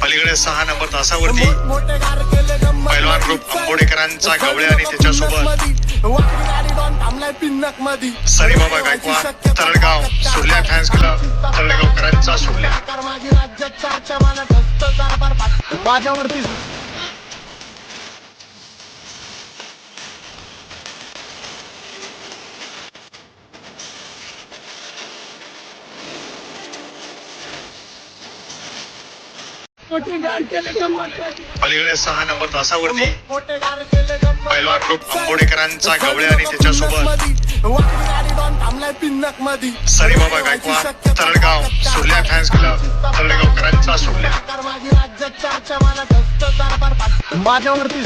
पलीकडे सहा नंबर तासावरती पैलवान ग्रुप आंबोडेकरांचा गवळे आणि त्याच्यासोबत सरीबाबा गायकवाड तरडगाव सुरल्या फॅन्स क्लब तरडगावकरांचा सुरल्या. माझ्यावरती पलीकडे सहा नंबर तासावरती. पैलवान ग्रुप आंबोडेकरांचा गवळे आणि त्याच्यासोबत सरीबाबा गायकवाड तरडगाव सुरल्या फॅन्स क्लब तरडगावकरांचा सुरल्या. माझ्यावरती